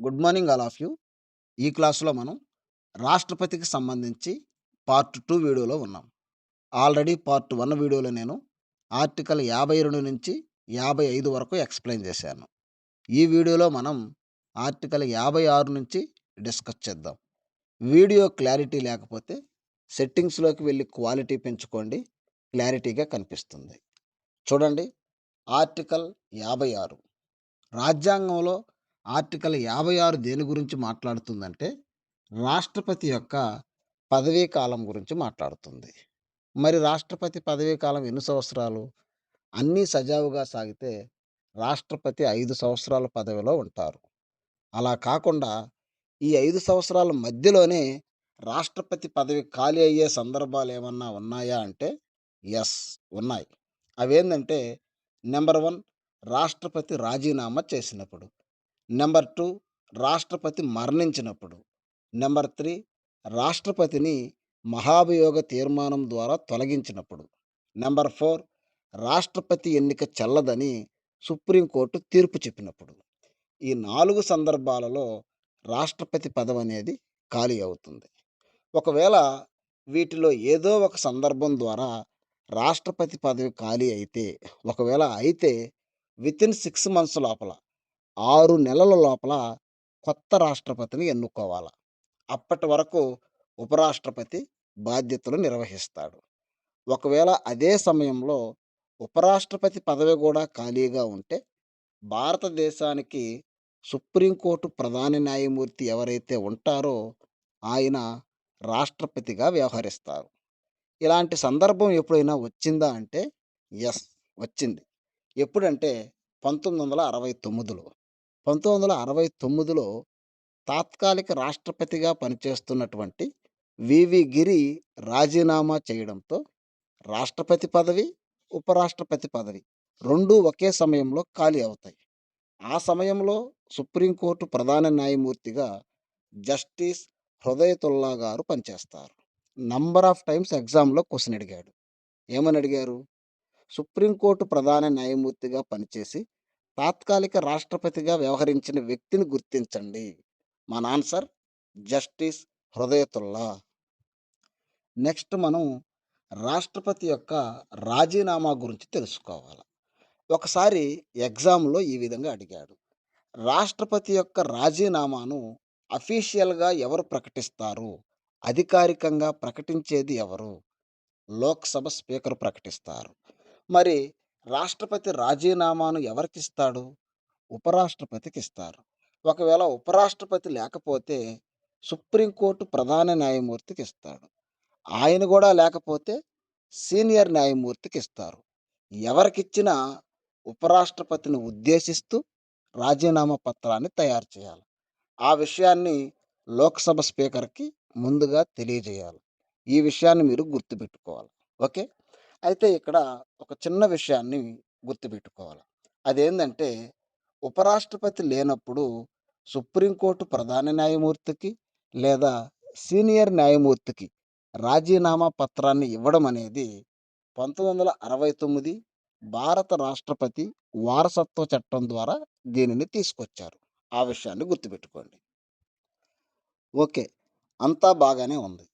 Good morning all of you. ఈ క్లాస్‌లో మనం రాష్ట్రపతికి సంబంధించి పార్ట్ టూ వీడియోలో ఉన్నాం. ఆల్రెడీ పార్ట్ వన్ వీడియోలో నేను ఆర్టికల్ 52 నుంచి 55 వరకు ఎక్స్‌ప్లెయిన్ చేశాను. ఈ వీడియోలో మనం ఆర్టికల్ 56 నుంచి డిస్కస్ చేద్దాం. వీడియో క్లారిటీ లేకపోతే సెట్టింగ్స్‌లోకి వెళ్ళి క్వాలిటీ పెంచుకోండి. క్లారిటీగా కనిపిస్తుంది. చూడండి ఆర్టికల్ 56 రాజ్యాంగంలో ఆర్టికల్ 56 దేని గురించి మాట్లాడుతుందంటే, రాష్ట్రపతి యొక్క పదవీ కాలం గురించి మాట్లాడుతుంది. మరి రాష్ట్రపతి పదవీ కాలం ఎన్ని సంవత్సరాలు? అన్నీ సజావుగా సాగితే రాష్ట్రపతి ఐదు సంవత్సరాల పదవిలో ఉంటారు. అలా కాకుండా ఈ ఐదు సంవత్సరాల మధ్యలోనే రాష్ట్రపతి పదవి ఖాళీ అయ్యే సందర్భాలు ఏమన్నా ఉన్నాయా అంటే, ఎస్ ఉన్నాయి. అవేందంటే నెంబర్ వన్ రాష్ట్రపతి రాజీనామా చేసినప్పుడు. నెంబర్ టూ రాష్ట్రపతి మరణించినప్పుడు. నెంబర్ త్రీ రాష్ట్రపతిని మహాభియోగ తీర్మానం ద్వారా తొలగించినప్పుడు. నెంబర్ ఫోర్ రాష్ట్రపతి ఎన్నిక చెల్లదని సుప్రీంకోర్టు తీర్పు చెప్పినప్పుడు. ఈ నాలుగు సందర్భాలలో రాష్ట్రపతి పదవి అనేది ఖాళీ అవుతుంది. ఒకవేళ వీటిలో ఏదో ఒక సందర్భం ద్వారా రాష్ట్రపతి పదవి ఖాళీ అయితే, ఒకవేళ అయితే వితిన్ సిక్స్ మంత్స్ లోపల ఆరు నెలల లోపల కొత్త రాష్ట్రపతిని ఎన్నుకోవాలి అప్పటి వరకు ఉపరాష్ట్రపతి బాధ్యతలు నిర్వహిస్తాడు. ఒకవేళ అదే సమయంలో ఉపరాష్ట్రపతి పదవి కూడా ఖాళీగా ఉంటే, భారతదేశానికి సుప్రీంకోర్టు ప్రధాన న్యాయమూర్తి ఎవరైతే ఉంటారో ఆయన రాష్ట్రపతిగా వ్యవహరిస్తారు. ఇలాంటి సందర్భం ఎప్పుడైనా వచ్చిందా అంటే, ఎస్ వచ్చింది. ఎప్పుడంటే పంతొమ్మిది వందల అరవై తొమ్మిదిలో 1969లో. 1969లో తాత్కాలిక రాష్ట్రపతిగా పనిచేస్తున్నటువంటి వివి గిరి రాజీనామా చేయడంతో రాష్ట్రపతి పదవి, ఉపరాష్ట్రపతి పదవి రెండూ ఒకే సమయంలో ఖాళీ అవుతాయి. ఆ సమయంలో సుప్రీంకోర్టు ప్రధాన న్యాయమూర్తిగా జస్టిస్ హృదయతుల్లా గారు పనిచేస్తారు. నంబర్ ఆఫ్ టైమ్స్ ఎగ్జామ్‌లో క్వశ్చన్ అడిగాడు. ఏమని అడిగారు? సుప్రీంకోర్టు ప్రధాన న్యాయమూర్తిగా పనిచేసి తాత్కాలిక రాష్ట్రపతిగా వ్యవహరించిన వ్యక్తిని గుర్తించండి. మన ఆన్సర్ జస్టిస్ హృదయతుల్లా. నెక్స్ట్ మనం రాష్ట్రపతి యొక్క రాజీనామా గురించి తెలుసుకోవాలి ఒకసారి ఎగ్జామ్‌లో ఈ విధంగా అడిగాడు. రాష్ట్రపతి యొక్క రాజీనామాను అఫీషియల్‌గా ఎవరు ప్రకటిస్తారు? అధికారికంగా ప్రకటించేది ఎవరు? లోక్‌సభ స్పీకర్ ప్రకటిస్తారు. మరి రాష్ట్రపతి రాజీనామాను ఎవరికిస్తాడు? ఉపరాష్ట్రపతికి ఇస్తారు ఒకవేళ ఉపరాష్ట్రపతి లేకపోతే సుప్రీంకోర్టు ప్రధాన న్యాయమూర్తికి ఇస్తాడు ఆయన కూడా లేకపోతే సీనియర్ న్యాయమూర్తికి ఇస్తారు ఎవరికిచ్చినా ఉపరాష్ట్రపతిని ఉద్దేశిస్తూ రాజీనామా పత్రాన్ని తయారు చేయాలి. ఆ విషయాన్ని లోక్‌సభ స్పీకర్‌కి ముందుగా తెలియజేయాలి. ఈ విషయాన్ని మీరు గుర్తుపెట్టుకోవాలి. ఓకే. అయితే ఇక్కడ ఒక చిన్న విషయాన్ని గుర్తుపెట్టుకోవాలి. అదేంటంటే ఉపరాష్ట్రపతి లేనప్పుడు సుప్రీంకోర్టు ప్రధాన న్యాయమూర్తికి లేదా సీనియర్ న్యాయమూర్తికి రాజీనామా పత్రాన్ని ఇవ్వడం అనేది 1969 భారత రాష్ట్రపతి వారసత్వ చట్టం ద్వారా దీనిని తీసుకొచ్చారు. ఆ విషయాన్ని గుర్తుపెట్టుకోండి. ఓకే. అంతా బాగానే ఉంది.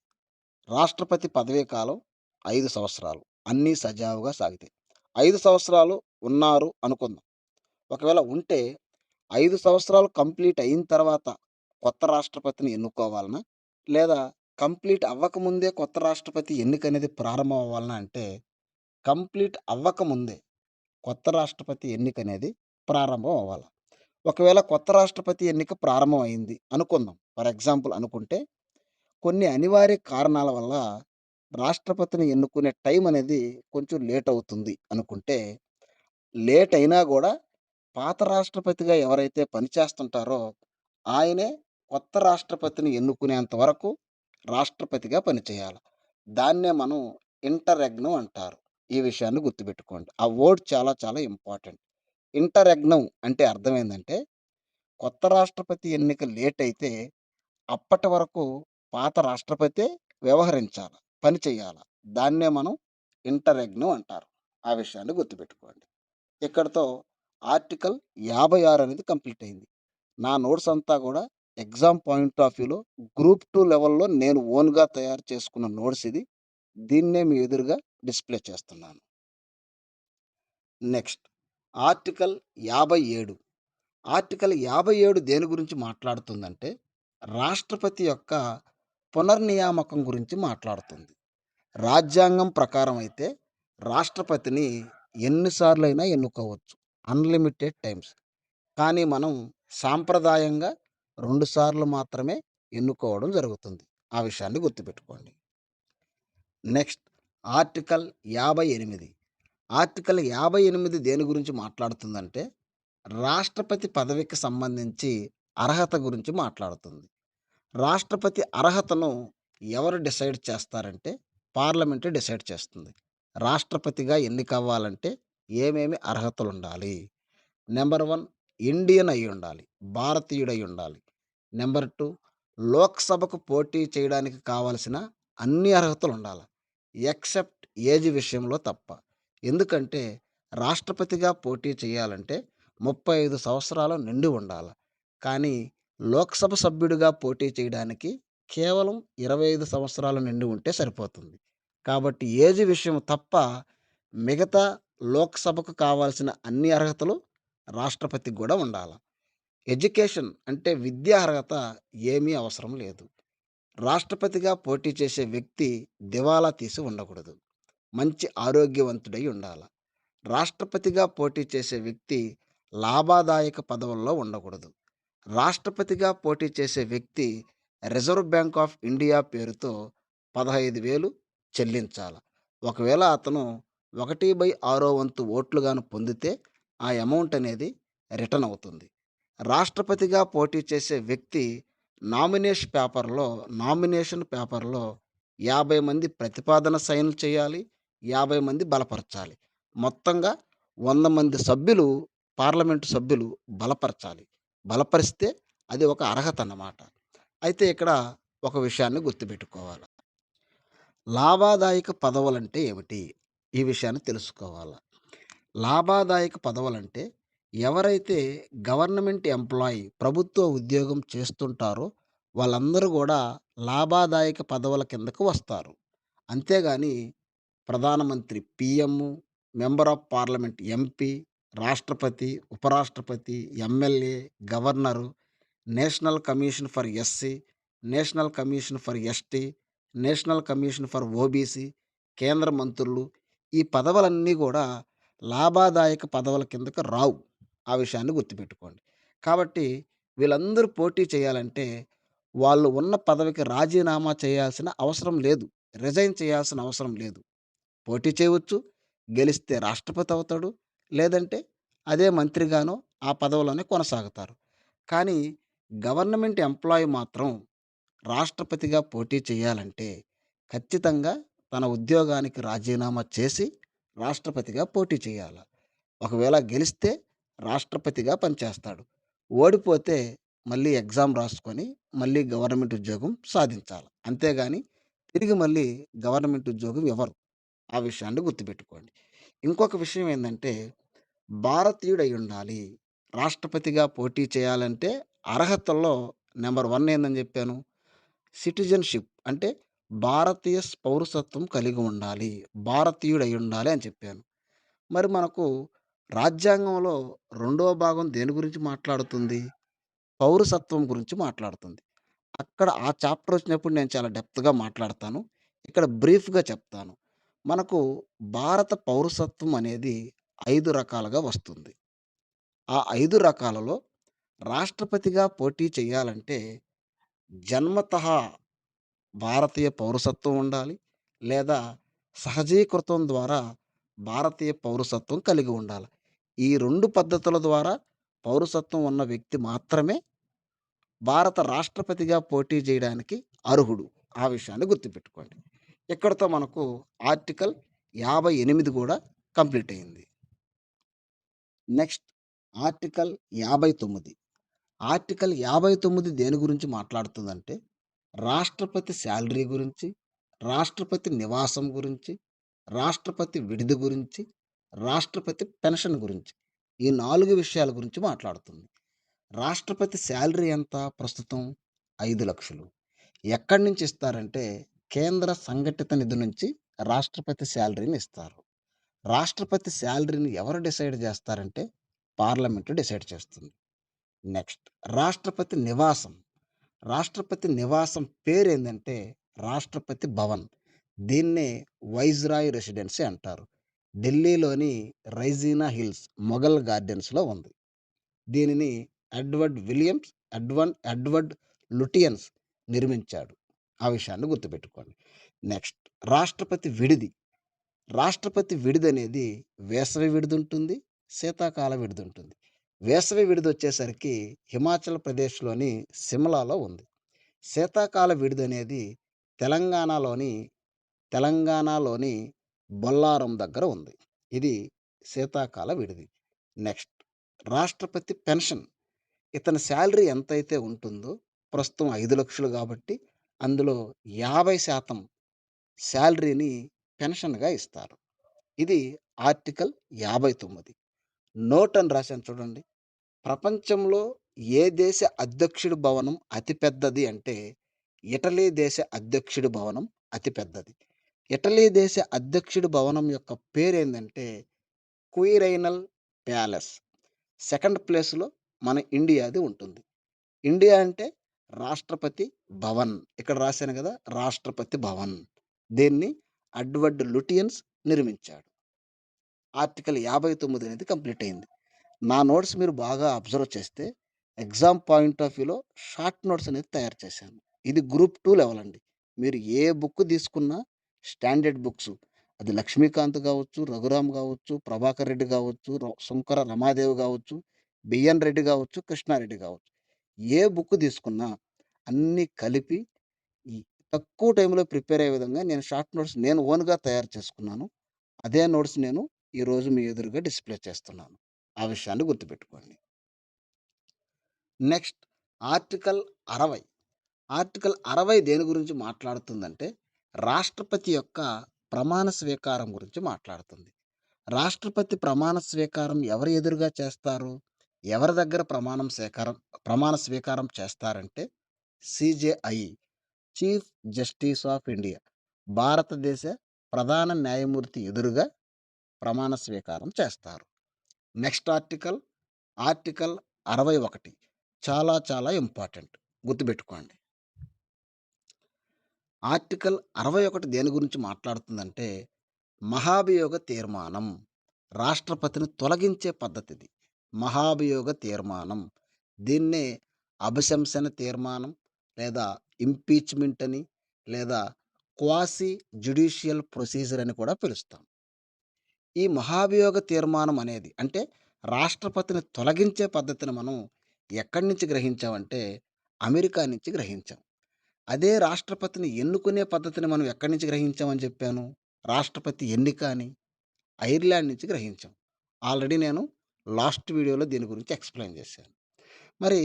రాష్ట్రపతి పదవీ కాలం ఐదు సంవత్సరాలు. అన్నీ సజావుగా సాగితాయి. ఐదు సంవత్సరాలు ఉన్నారు అనుకుందాం. ఒకవేళ ఉంటే ఐదు సంవత్సరాలు కంప్లీట్ అయిన తర్వాత కొత్త రాష్ట్రపతిని ఎన్నుకోవాలనా? లేదా కంప్లీట్ అవ్వకముందే కొత్త రాష్ట్రపతి ఎన్నిక అనేది ప్రారంభం అవ్వాలనా అంటే, కంప్లీట్ అవ్వకముందే కొత్త రాష్ట్రపతి ఎన్నిక అనేది ప్రారంభం అవ్వాల. ఒకవేళ కొత్త రాష్ట్రపతి ఎన్నిక ప్రారంభం అయింది అనుకుందాం. ఫర్ ఎగ్జాంపుల్ అనుకుంటే, కొన్ని అనివార్య కారణాల వల్ల రాష్ట్రపతిని ఎన్నుకునే టైం అనేది కొంచెం లేట్ అవుతుంది అనుకుంటే, లేట్ అయినా కూడా పాత రాష్ట్రపతిగా ఎవరైతే పనిచేస్తుంటారో ఆయనే కొత్త రాష్ట్రపతిని ఎన్నుకునేంత వరకు రాష్ట్రపతిగా పనిచేయాలి దాన్నే మనం ఇంటరెగ్నం అంటారు. ఈ విషయాన్ని గుర్తుపెట్టుకోండి. ఆ వర్డ్ చాలా చాలా ఇంపార్టెంట్. ఇంటరెగ్నం అంటే అర్థమేందంటే, కొత్త రాష్ట్రపతి ఎన్నిక లేట్ అయితే అప్పటి వరకు పాత రాష్ట్రపతి వ్యవహరించాలి పని చేయాలా దాన్నే మనం ఇంటరెగ్నం అంటారు. ఆ విషయాన్ని గుర్తుపెట్టుకోండి. ఇక్కడతో ఆర్టికల్ 56 అనేది కంప్లీట్ అయింది. నా నోట్స్ అంతా కూడా ఎగ్జామ్ పాయింట్ ఆఫ్ వ్యూలో గ్రూప్ టూ లెవెల్‌లో నేను ఓన్‌గా తయారు చేసుకున్న నోట్స్ ఇది. దీన్నే మీ ఎదురుగా డిస్‌ప్లే చేస్తున్నాను. Next article 57. ఆర్టికల్ 57 దేని గురించి మాట్లాడుతుందంటే, రాష్ట్రపతి యొక్క పునర్నియామకం గురించి మాట్లాడుతుంది. రాజ్యాంగం ప్రకారం అయితే రాష్ట్రపతిని ఎన్నిసార్లైనా ఎన్నుకోవచ్చు. Unlimited times. కానీ మనం సాంప్రదాయంగా రెండుసార్లు మాత్రమే ఎన్నుకోవడం జరుగుతుంది. ఆ విషయాన్ని గుర్తుపెట్టుకోండి. Next article 58. ఆర్టికల్ 58 దేని గురించి మాట్లాడుతుందంటే, రాష్ట్రపతి పదవికి సంబంధించి అర్హత గురించి మాట్లాడుతుంది. రాష్ట్రపతి అర్హతను ఎవరు డిసైడ్ చేస్తారంటే, పార్లమెంట్ డిసైడ్ చేస్తుంది. రాష్ట్రపతిగా ఎన్నికవ్వాలంటే ఏమేమి అర్హతలుండాలి? నెంబర్ వన్ ఇండియన్ అయి ఉండాలి భారతీయుడై ఉండాలి నెంబర్ టూ లోక్‌సభకు పోటీ చేయడానికి కావాల్సిన అన్ని అర్హతలు ఉండాలి ఎక్సెప్ట్ ఏజ్ విషయంలో తప్ప. ఎందుకంటే రాష్ట్రపతిగా పోటీ చేయాలంటే 35 సంవత్సరాలు నిండి ఉండాలి కానీ లోక్‌సభ సభ్యుడిగా పోటీ చేయడానికి కేవలం 25 సంవత్సరాలు నిండి ఉంటే సరిపోతుంది. కాబట్టి ఏజ్ విషయం తప్ప మిగతా లోక్‌సభకు కావాల్సిన అన్ని అర్హతలు రాష్ట్రపతికి కూడా ఉండాలి ఎడ్యుకేషన్ అంటే విద్యా అర్హత ఏమీ అవసరం లేదు. రాష్ట్రపతిగా పోటీ చేసే వ్యక్తి దివాలా తీసి ఉండకూడదు. మంచి ఆరోగ్యవంతుడై ఉండాలి రాష్ట్రపతిగా పోటీ చేసే వ్యక్తి లాభదాయక పదవుల్లో ఉండకూడదు. రాష్ట్రపతిగా పోటీ చేసే వ్యక్తి రిజర్వ్ బ్యాంక్ ఆఫ్ ఇండియా పేరుతో పదహైదు వేలు చెల్లించాలి ఒకవేళ అతను 1/6 వంతు ఓట్లుగాను పొందితే ఆ అమౌంట్ అనేది రిటర్న్ అవుతుంది. రాష్ట్రపతిగా పోటీ చేసే వ్యక్తి నామినేషన్ పేపర్‌లో నామినేషన్ పేపర్‌లో 50 మంది ప్రతిపాదన సైన్‌లు చేయాలి. 50 మంది బలపరచాలి. మొత్తంగా వంద మంది సభ్యులు పార్లమెంటు సభ్యులు బలపరచాలి. బలపరిస్తే అది ఒక అర్హత అన్నమాట. అయితే ఇక్కడ ఒక విషయాన్ని గుర్తుపెట్టుకోవాలి లాభదాయక పదవులంటే ఏమిటి? ఈ విషయాన్ని తెలుసుకోవాలి లాభదాయక పదవులంటే ఎవరైతే గవర్నమెంట్ ఎంప్లాయీ ప్రభుత్వ ఉద్యోగం చేస్తుంటారో వాళ్ళందరూ కూడా లాభదాయక పదవుల కిందకు వస్తారు. అంతేగాని ప్రధానమంత్రి PM, member of parliament MP, రాష్ట్రపతి, ఉపరాష్ట్రపతి, MLA, governor, national commission for SC, national commission for ST, national commission for OBC, కేంద్ర మంత్రులు ఈ పదవులన్నీ కూడా లాభదాయక పదవుల కిందకు రావు. ఆ విషయాన్ని గుర్తుపెట్టుకోండి. కాబట్టి వీళ్ళందరూ పోటీ చేయాలంటే వాళ్ళు ఉన్న పదవికి రాజీనామా చేయాల్సిన అవసరం లేదు. రిజైన్ చేయాల్సిన అవసరం లేదు. పోటీ చేయవచ్చు. గెలిస్తే రాష్ట్రపతి అవుతాడు. లేదంటే అదే మంత్రిగానో ఆ పదవిలోనే కొనసాగుతారు. కానీ గవర్నమెంట్ ఎంప్లాయీ మాత్రం రాష్ట్రపతిగా పోటీ చేయాలంటే ఖచ్చితంగా తన ఉద్యోగానికి రాజీనామా చేసి రాష్ట్రపతిగా పోటీ చేయాలి ఒకవేళ గెలిస్తే రాష్ట్రపతిగా పనిచేస్తాడు. ఓడిపోతే మళ్ళీ ఎగ్జామ్ రాసుకొని మళ్ళీ గవర్నమెంట్ ఉద్యోగం సాధించాలి అంతేగాని తిరిగి మళ్ళీ గవర్నమెంట్ ఉద్యోగం ఎవరు ఆ విషయాన్ని గుర్తుపెట్టుకోండి. ఇంకొక విషయం ఏంటంటే భారతీయుడై ఉండాలి రాష్ట్రపతిగా పోటీ చేయాలంటే అర్హతల్లో నెంబర్ వన్ ఏందని చెప్పాను సిటిజన్‌షిప్ అంటే భారతీయ పౌరసత్వం కలిగి ఉండాలి. భారతీయుడయ్యుండాలి అని చెప్పాను. మరి మనకు రాజ్యాంగంలో రెండవ భాగం దేని గురించి మాట్లాడుతుంది? పౌరసత్వం గురించి మాట్లాడుతుంది. అక్కడ ఆ చాప్టర్ వచ్చినప్పుడు నేను చాలా డెప్త్‌గా మాట్లాడతాను. ఇక్కడ బ్రీఫ్‌గా చెప్తాను. మనకు భారత పౌరసత్వం అనేది ఐదు రకాలుగా వస్తుంది. ఆ ఐదు రకాలలో రాష్ట్రపతిగా పోటీ చేయాలంటే జన్మత భారతీయ పౌరసత్వం ఉండాలి. లేదా సహజీకృతం ద్వారా భారతీయ పౌరసత్వం కలిగి ఉండాలి ఈ రెండు పద్ధతుల ద్వారా పౌరసత్వం ఉన్న వ్యక్తి మాత్రమే భారత రాష్ట్రపతిగా పోటీ చేయడానికి అర్హుడు. ఆ విషయాన్ని గుర్తుపెట్టుకోండి. ఇక్కడితో మనకు ఆర్టికల్ యాభై ఎనిమిది కూడా కంప్లీట్ అయింది. Next article 59. ఆర్టికల్ 59 దేని గురించి మాట్లాడుతుందంటే రాష్ట్రపతి శాలరీ గురించి, రాష్ట్రపతి నివాసం గురించి, రాష్ట్రపతి విడిది గురించి, రాష్ట్రపతి పెన్షన్ గురించి. ఈ నాలుగు విషయాల గురించి మాట్లాడుతుంది. రాష్ట్రపతి శాలరీ ఎంత ప్రస్తుతం? ఐదు లక్షలు ఎక్కడి నుంచి ఇస్తారంటే, కేంద్ర సంఘటిత నిధి నుంచి రాష్ట్రపతి శాలరీని ఇస్తారు. రాష్ట్రపతి శాలరీని ఎవరు డిసైడ్ చేస్తారంటే పార్లమెంట్ డిసైడ్ చేస్తుంది. నెక్స్ట్ రాష్ట్రపతి నివాసం. రాష్ట్రపతి నివాసం పేరు ఏంటంటే రాష్ట్రపతి భవన్. దీన్నే వైజ్రాయ్ రెసిడెన్సీ అంటారు. ఢిల్లీలోని రైజీనా హిల్స్ మొఘల్ గార్డెన్స్‌లో ఉంది. దీనిని Edward Williams, Edwin Edward Lutyens నిర్మించాడు. ఆ విషయాన్ని గుర్తుపెట్టుకోండి. నెక్స్ట్ రాష్ట్రపతి విడిది. రాష్ట్రపతి విడిదనేది వేసవి విడిదుంటుంది, శీతాకాల విడిదుంటుంది. వేసవి విడిదొచ్చేసరికి హిమాచల్ ప్రదేశ్‌లోని సిమ్లాలో ఉంది. శీతాకాల విడిదనేది తెలంగాణలోని తెలంగాణలోని బొల్లారం దగ్గర ఉంది. ఇది శీతాకాల విడిది. నెక్స్ట్ రాష్ట్రపతి పెన్షన్. ఇతని శాలరీ ఎంతైతే ఉంటుందో, ప్రస్తుతం ఐదు లక్షలు కాబట్టి అందులో 50% శాలరీని పెన్షన్‌గా ఇస్తారు. ఇది ఆర్టికల్ 59. నోట్ అని రాశాను చూడండి. ప్రపంచంలో ఏ దేశ అధ్యక్షుడి భవనం అతిపెద్దది అంటే, ఇటలీ దేశ అధ్యక్షుడి భవనం అతిపెద్దది ఇటలీ దేశ అధ్యక్షుడి భవనం యొక్క పేరేందంటే, క్వీరైనల్ ప్యాలెస్. సెకండ్ ప్లేస్‌లో మన ఇండియాది ఉంటుంది. ఇండియా అంటే రాష్ట్రపతి భవన్. ఇక్కడ రాశాను కదా రాష్ట్రపతి భవన్. దీన్ని అడ్వర్డ్ లుటియన్స్ నిర్మించాడు. ఆర్టికల్ 59 అనేది కంప్లీట్ అయింది. నా నోట్స్ మీరు బాగా అబ్జర్వ్ చేస్తే, ఎగ్జామ్ పాయింట్ ఆఫ్ వ్యూలో షార్ట్ నోట్స్ అనేది తయారు చేశాను. ఇది గ్రూప్ టూ లెవెల్ అండి. మీరు ఏ బుక్ తీసుకున్నా స్టాండర్డ్ బుక్స్ అది లక్ష్మీకాంత్ కావచ్చు రఘురామ్ కావచ్చు ప్రభాకర్ రెడ్డి కావచ్చు శంకర రమాదేవి కావచ్చు బిఎన్ రెడ్డి కావచ్చు కృష్ణారెడ్డి కావచ్చు ఏ బుక్ తీసుకున్నా అన్నీ కలిపి తక్కువ టైంలో ప్రిపేర్ అయ్యే విధంగా నేను షార్ట్ నోట్స్ నేను ఓన్‌గా తయారు చేసుకున్నాను. అదే నోట్స్ నేను ఈరోజు మీ ఎదురుగా డిస్‌ప్లే చేస్తున్నాను. ఆ విషయాన్ని గుర్తుపెట్టుకోండి. Next article 60. ఆర్టికల్ 60 దేని గురించి మాట్లాడుతుందంటే, రాష్ట్రపతి యొక్క ప్రమాణ స్వీకారం గురించి మాట్లాడుతుంది. రాష్ట్రపతి ప్రమాణ స్వీకారం ఎవరి ఎదురుగా చేస్తారు? ఎవరి దగ్గర ప్రమాణం స్వీకారం ప్రమాణ స్వీకారం చేస్తారంటే, CJI chief justice of India భారతదేశ ప్రధాన న్యాయమూర్తి ఎదురుగా ప్రమాణ స్వీకారం చేస్తారు. నెక్స్ట్ ఆర్టికల్, ఆర్టికల్ 61 చాలా చాలా ఇంపార్టెంట్. గుర్తుపెట్టుకోండి. ఆర్టికల్ 61 దేని గురించి మాట్లాడుతుందంటే, మహాభియోగ తీర్మానం. రాష్ట్రపతిని తొలగించే పద్ధతిది. మహాభియోగ తీర్మానం. దీన్నే అభిశంసన తీర్మానం లేదా ఇంపీచ్‌మెంట్ అని లేదా క్వాసీ జ్యుడిషియల్ ప్రొసీజర్ అని కూడా పిలుస్తాం. ఈ మహాభియోగ తీర్మానం అనేది అంటే రాష్ట్రపతిని తొలగించే పద్ధతిని మనం ఎక్కడి నుంచి గ్రహించామంటే, అమెరికా నుంచి గ్రహించాం. అదే రాష్ట్రపతిని ఎన్నుకునే పద్ధతిని మనం ఎక్కడి నుంచి గ్రహించామని చెప్పాను? రాష్ట్రపతి ఎన్నిక అని ఐర్లాండ్ నుంచి గ్రహించాం. ఆల్రెడీ నేను లాస్ట్ వీడియోలో దీని గురించి ఎక్స్‌ప్లెయిన్ చేశాను. మరి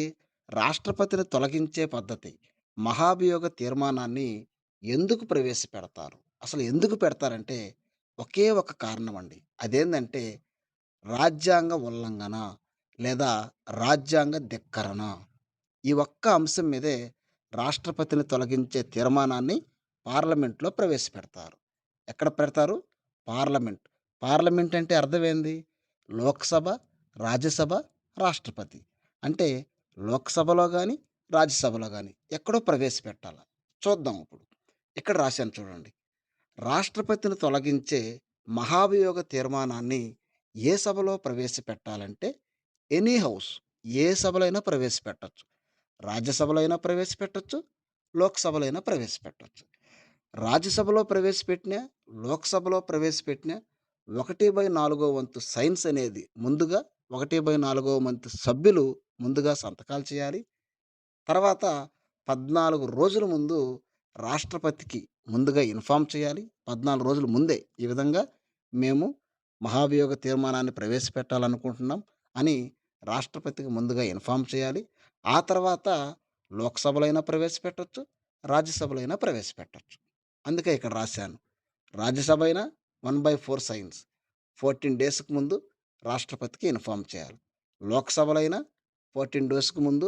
రాష్ట్రపతిని తొలగించే పద్ధతి, మహాభియోగ తీర్మానాన్ని ఎందుకు ప్రవేశపెడతారు? అసలు ఎందుకు పెడతారంటే, ఒకే ఒక కారణం అండి. అదేందంటే, రాజ్యాంగ ఉల్లంఘన లేదా రాజ్యాంగ ధిక్కరణ. ఈ ఒక్క అంశం మీదే రాష్ట్రపతిని తొలగించే తీర్మానాన్ని పార్లమెంట్‌లో ప్రవేశపెడతారు. ఎక్కడ పెడతారు? పార్లమెంట్. పార్లమెంట్ అంటే అర్థమేంది? లోక్‌సభ, రాజ్యసభ, రాష్ట్రపతి. అంటే లోక్‌సభలో గాని, రాజ్యసభలో కానీ ఎక్కడో ప్రవేశపెట్టాలి చూద్దాం ఇప్పుడు. ఇక్కడ రాశాను చూడండి. రాష్ట్రపతిని తొలగించే మహాభియోగ తీర్మానాన్ని ఏ సభలో ప్రవేశపెట్టాలంటే, ఎనీ హౌస్ ఏ సభలైనా ప్రవేశపెట్టచ్చు ప్రవేశపెట్టొచ్చు. రాజ్యసభలో అయినా ప్రవేశపెట్టచ్చు లోక్‌సభలో అయినా ప్రవేశపెట్టొచ్చు. రాజ్యసభలో ప్రవేశపెట్టినా, లోక్‌సభలో ప్రవేశపెట్టినా 1/4 వంతు సైన్స్ అనేది ముందుగా 1/4 వంతు సభ్యులు ముందుగా సంతకాలు చేయాలి. తర్వాత 14 రోజుల ముందు రాష్ట్రపతికి ముందుగా ఇన్ఫార్మ్ చేయాలి. 14 రోజుల ముందే ఈ విధంగా మేము మహాభియోగ తీర్మానాన్ని ప్రవేశపెట్టాలనుకుంటున్నాం అని రాష్ట్రపతికి ముందుగా ఇన్ఫార్మ్ చేయాలి. ఆ తర్వాత లోక్‌సభలో అయినా ప్రవేశపెట్టొచ్చు. రాజ్యసభలో అయినా ప్రవేశపెట్టొచ్చు. అందుకే ఇక్కడ రాశాను. రాజ్యసభ అయినా 1/4 సైన్స్ 14 డేస్‌కి ముందు రాష్ట్రపతికి ఇన్ఫామ్ చేయాలి. లోక్సభలైనా ఫోర్టీన్ 14 డేస్‌కి ముందు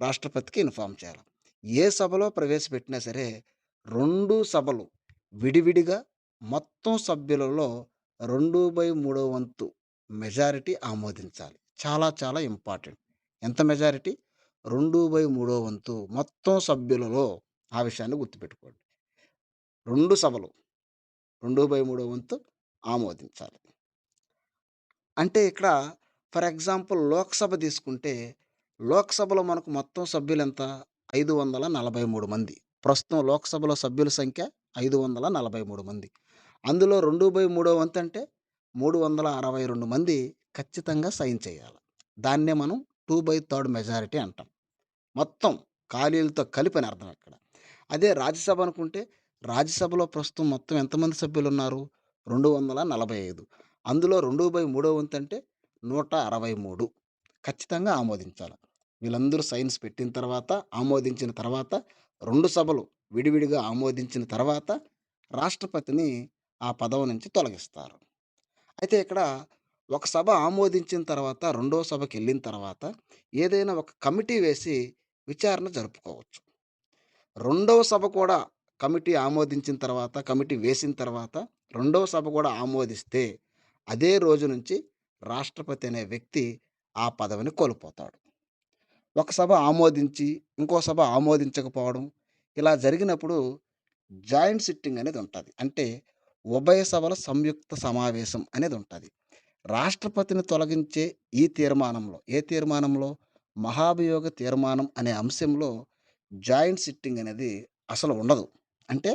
రాష్ట్రపతికి ఇన్ఫార్మ్ చేయాలి. ఏ సభలో ప్రవేశపెట్టినా సరే రెండు సభలు విడివిడిగా మొత్తం సభ్యులలో 2/3 వంతు మెజారిటీ ఆమోదించాలి. చాలా చాలా ఇంపార్టెంట్. ఎంత మెజారిటీ? 2/3 వంతు మొత్తం సభ్యులలో ఆ విషయాన్ని గుర్తుపెట్టుకోండి. రెండు సభలు 2/3 వంతు ఆమోదించాలి. అంటే ఇక్కడ ఫర్ ఎగ్జాంపుల్ లోక్‌సభ తీసుకుంటే, లోక్‌సభలో మనకు మొత్తం సభ్యులంతా ఐదు వందల నలభై మూడు మంది. ప్రస్తుతం లోక్‌సభలో సభ్యుల సంఖ్య 543 మంది. అందులో 2/3 వంతంటే 362 మంది ఖచ్చితంగా సైన్ చేయాలి. దాన్నే మనం 2/3 మెజారిటీ అంటాం. మొత్తం ఖాళీలతో కలిపని అర్థం అక్కడ అదే రాజ్యసభ అనుకుంటే, రాజ్యసభలో ప్రస్తుతం మొత్తం ఎంతమంది సభ్యులు ఉన్నారు రెండు వందల నలభై ఐదు. అందులో 2/3 వంతంటే 163 ఖచ్చితంగా ఆమోదించాలి. వీళ్ళందరూ సైన్స్ పెట్టిన తర్వాత, ఆమోదించిన తర్వాత రెండు సభలు విడివిడిగా ఆమోదించిన తర్వాత రాష్ట్రపతిని ఆ పదవి నుంచి తొలగిస్తారు. అయితే ఇక్కడ ఒక సభ ఆమోదించిన తర్వాత రెండో సభకెళ్ళిన తర్వాత ఏదైనా ఒక కమిటీ వేసి విచారణ జరుపుకోవచ్చు. రెండవ సభ కూడా కమిటీ ఆమోదించిన తర్వాత, కమిటీ వేసిన తర్వాత రెండవ సభ కూడా ఆమోదిస్తే అదే రోజు నుంచి రాష్ట్రపతి అనే వ్యక్తి ఆ పదవిని కోల్పోతాడు. ఒక సభ ఆమోదించి, ఇంకో సభ ఆమోదించకపోవడం ఇలా జరిగినప్పుడు జాయింట్ సిట్టింగ్ అనేది ఉంటుంది అంటే ఉభయ సభల సంయుక్త సమావేశం అనేది ఉంటుంది రాష్ట్రపతిని తొలగించే ఈ తీర్మానంలో ఏ తీర్మానంలో? మహాభియోగ తీర్మానం అనే అంశంలో జాయింట్ సిట్టింగ్ అనేది అసలు ఉండదు. అంటే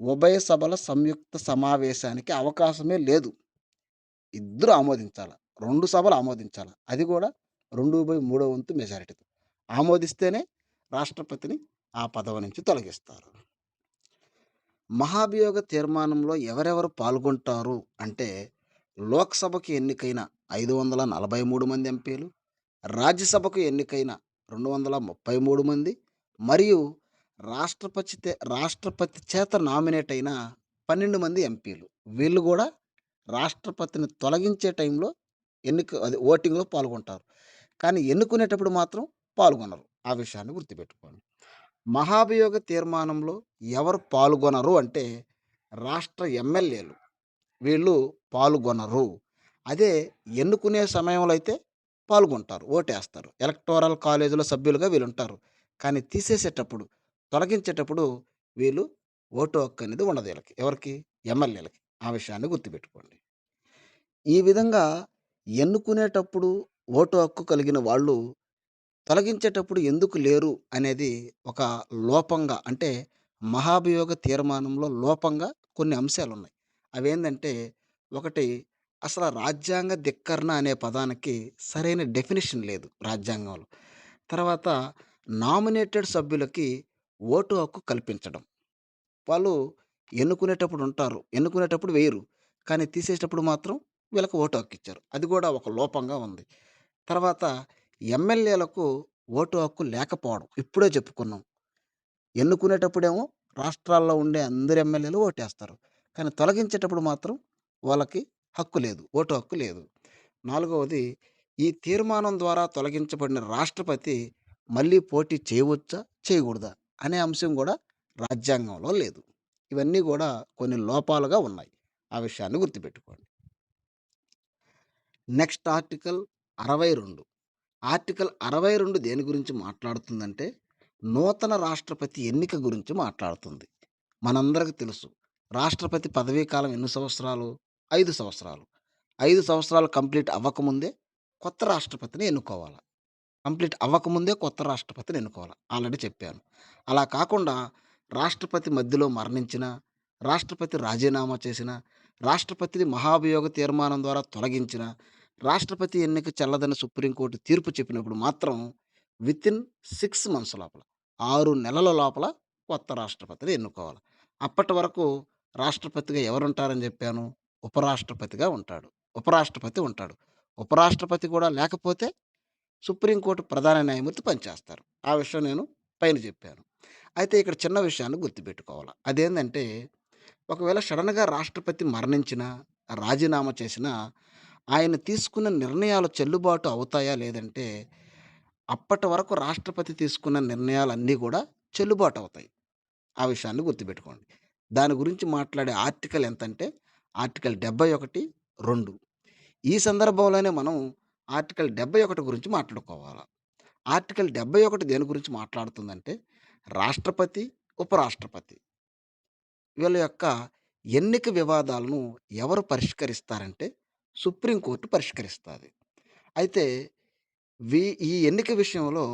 ఉభయ సభల సంయుక్త సమావేశానికి అవకాశమే లేదు. ఇద్దరు ఆమోదించాలి రెండు సభలు ఆమోదించాలి అది కూడా 2/3 వంతు మెజారిటీతో. ఆమోదిస్తేనే రాష్ట్రపతిని ఆ పదవి నుంచి తొలగిస్తారు. మహాభియోగ తీర్మానంలో ఎవరెవరు పాల్గొంటారు అంటే, లోక్‌సభకు ఎన్నికైన 543 మంది ఎంపీలు, రాజ్యసభకు ఎన్నికైన 233 మంది మరియు రాష్ట్రపతి రాష్ట్రపతి చేత నామినేట్ అయిన 12 మంది ఎంపీలు. వీళ్ళు కూడా రాష్ట్రపతిని తొలగించే టైంలో ఎన్నిక అది ఓటింగ్‌లో పాల్గొంటారు. కానీ ఎన్నుకునేటప్పుడు మాత్రం పాల్గొనరు. ఆ విషయాన్ని గుర్తుపెట్టుకోండి. మహాభియోగ తీర్మానంలో ఎవరు పాల్గొనరు అంటే, రాష్ట్ర ఎమ్మెల్యేలు. వీళ్ళు పాల్గొనరు. అదే ఎన్నుకునే సమయంలో అయితే పాల్గొంటారు. ఓటేస్తారు. ఎలక్టోరల్ కాలేజీలో సభ్యులుగా వీళ్ళు ఉంటారు కానీ తీసేసేటప్పుడు, తొలగించేటప్పుడు వీళ్ళు ఓటు హక్కు అనేది ఉండదు వీళ్ళకి ఎవరికి? ఎమ్మెల్యేలకి. ఆ విషయాన్ని గుర్తుపెట్టుకోండి. ఈ విధంగా ఎన్నుకునేటప్పుడు ఓటు హక్కు కలిగిన వాళ్ళు తొలగించేటప్పుడు ఎందుకు లేరు అనేది ఒక లోపంగా అంటే మహాభియోగ తీర్మానంలో లోపంగా కొన్ని అంశాలు ఉన్నాయి అవేందంటే, ఒకటి అసల రాజ్యాంగ ధిక్కరణ అనే పదానికి సరైన డెఫినిషన్ లేదు రాజ్యాంగంలో. తర్వాత నామినేటెడ్ సభ్యులకి ఓటు హక్కు కల్పించడం. వాళ్ళు ఎన్నుకునేటప్పుడు ఉంటారు. ఎన్నుకునేటప్పుడు వేయరు. కానీ తీసేటప్పుడు మాత్రం వీళ్ళకి ఓటు హక్కు ఇచ్చారు. అది కూడా ఒక లోపంగా ఉంది. తర్వాత ఎమ్మెల్యేలకు ఓటు హక్కు లేకపోవడం. ఇప్పుడే చెప్పుకున్నాం. ఎన్నుకునేటప్పుడేమో రాష్ట్రాల్లో ఉండే అందరు ఎమ్మెల్యేలు ఓటేస్తారు. కానీ తొలగించేటప్పుడు మాత్రం వాళ్ళకి హక్కు లేదు. ఓటు హక్కు లేదు. నాలుగవది ఈ తీర్మానం ద్వారా తొలగించబడిన రాష్ట్రపతి మళ్ళీ పోటీ చేయవచ్చా? చేయకూడదా? అనే అంశం కూడా రాజ్యాంగంలో లేదు. ఇవన్నీ కూడా కొన్ని లోపాలుగా ఉన్నాయి. ఆ విషయాన్ని గుర్తుపెట్టుకోండి. Next article 62. ఆర్టికల్ 62 దేని గురించి మాట్లాడుతుందంటే, నూతన రాష్ట్రపతి ఎన్నిక గురించి మాట్లాడుతుంది. మనందరికి తెలుసు. రాష్ట్రపతి పదవీ కాలం ఎన్ని సంవత్సరాలు? ఐదు సంవత్సరాలు. ఐదు సంవత్సరాలు కంప్లీట్ అవ్వకముందే కొత్త రాష్ట్రపతిని ఎన్నుకోవాలి కంప్లీట్ అవ్వకముందే కొత్త రాష్ట్రపతిని ఎన్నుకోవాలి ఆల్రెడీ చెప్పాను. అలా కాకుండా రాష్ట్రపతి మధ్యలో మరణించిన రాష్ట్రపతి రాజీనామా చేసిన రాష్ట్రపతిని మహాభియోగ తీర్మానం ద్వారా తొలగించినా, రాష్ట్రపతి ఎన్నిక చెల్లదని సుప్రీంకోర్టు తీర్పు చెప్పినప్పుడు మాత్రం వితిన్ సిక్స్ మంత్స్ లోపల ఆరు నెలల లోపల కొత్త రాష్ట్రపతిని ఎన్నుకోవాలి. అప్పటి వరకు రాష్ట్రపతిగా ఎవరుంటారని చెప్పాను ఉపరాష్ట్రపతిగా ఉంటాడు. ఉపరాష్ట్రపతి ఉంటాడు. ఉపరాష్ట్రపతి కూడా లేకపోతే సుప్రీంకోర్టు ప్రధాన న్యాయమూర్తి పనిచేస్తారు. ఆ విషయం నేను పైన చెప్పాను అయితే ఇక్కడ చిన్న విషయాన్ని గుర్తుపెట్టుకోవాలి అదేందంటే, ఒకవేళ సడన్గా రాష్ట్రపతి మరణించినా, రాజీనామా చేసినా, ఆయన తీసుకున్న నిర్ణయాలు చెల్లుబాటు అవుతాయా? లేదంటే అప్పటి వరకు రాష్ట్రపతి తీసుకున్న నిర్ణయాలన్నీ చెల్లుబాటు అవుతాయి ఆ విషయాన్ని గుర్తుపెట్టుకోండి. దాని గురించి మాట్లాడే ఆర్టికల్ ఎంతంటే ఆర్టికల్ 71, 2. ఈ సందర్భంలోనే మనం ఆర్టికల్ 71 గురించి మాట్లాడుకోవాలి ఆర్టికల్ 71 దేని గురించి మాట్లాడుతుందంటే రాష్ట్రపతి, ఉపరాష్ట్రపతి వీళ్ళ యొక్క ఎన్నిక వివాదాలను ఎవరు పరిష్కరిస్తారంటే సుప్రీం పరిష్కరిస్తుంది అయితే వీ ఈ ఎన్నిక విషయంలో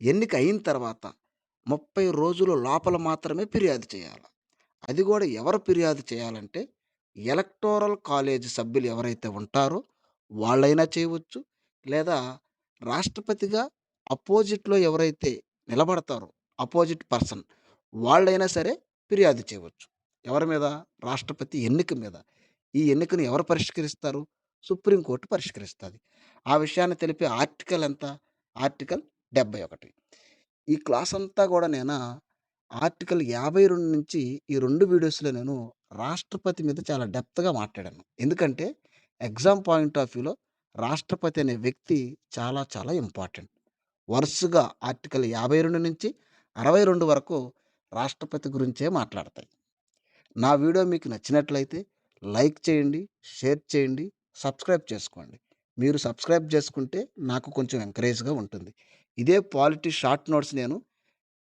ఎన్నిక అయిన తర్వాత 30 రోజుల లోపల మాత్రమే ఫిర్యాదు చేయాలి అది కూడా ఎవరు ఫిర్యాదు చేయాలంటే ఎలక్టోరల్ కాలేజ్ సభ్యులు ఎవరైతే ఉంటారో వాళ్ళైనా చేయవచ్చు. లేదా రాష్ట్రపతిగా అపోజిట్‌లో ఎవరైతే నిలబడతారో అపోజిట్ పర్సన్ వాళ్ళైనా సరే ఫిర్యాదు చేయవచ్చు. ఎవరి మీద? రాష్ట్రపతి ఎన్నిక మీద. ఈ ఎన్నికను ఎవరు పరిష్కరిస్తారు? సుప్రీంకోర్టు పరిష్కరిస్తుంది ఆ విషయాన్ని తెలిపే ఆర్టికల్ ఎంత? ఆర్టికల్ 71. ఈ క్లాస్ అంతా కూడా నేను ఆర్టికల్ 52 నుంచి ఈ రెండు వీడియోస్‌లో నేను రాష్ట్రపతి మీద చాలా డెప్త్‌గా మాట్లాడాను. ఎందుకంటే ఎగ్జామ్ పాయింట్ ఆఫ్ వ్యూలో రాష్ట్రపతి అనే వ్యక్తి చాలా చాలా ఇంపార్టెంట్. వరుసగా ఆర్టికల్ 52 నుంచి 62 వరకు రాష్ట్రపతి గురించే మాట్లాడతాయి. నా వీడియో మీకు నచ్చినట్లయితే లైక్ చేయండి, షేర్ చేయండి, సబ్స్క్రైబ్ చేసుకోండి. మీరు సబ్స్క్రైబ్ చేసుకుంటే నాకు కొంచెం ఎంకరేజ్‌గా ఉంటుంది. ఇదే పాలిటీ షార్ట్ నోట్స్ నేను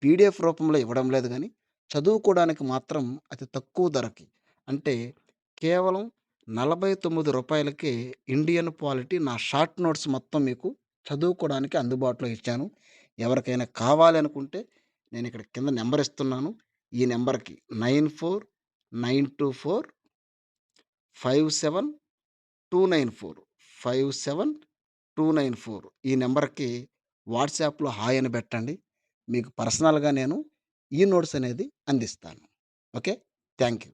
పీడీఎఫ్ రూపంలో ఇవ్వడం లేదు కానీ చదువుకోవడానికి మాత్రం అతి తక్కువ ధరకి అంటే కేవలం నలభై తొమ్మిది రూపాయలకే ఇండియన్ పాలిటీ నా షార్ట్ నోట్స్ మొత్తం మీకు చదువుకోవడానికి అందుబాటులో ఇచ్చాను. ఎవరికైనా కావాలి అనుకుంటే నేను ఇక్కడ కింద నెంబర్ ఇస్తున్నాను. ఈ నెంబర్కి nine four nine two four 9492457294 57294 ఈ నెంబర్కి వాట్సాప్‌లో హాయ్ అని పెట్టండి. మీకు పర్సనల్‌గా నేను ఈ నోట్స్ అనేది అందిస్తాను. ఓకే. Thank you.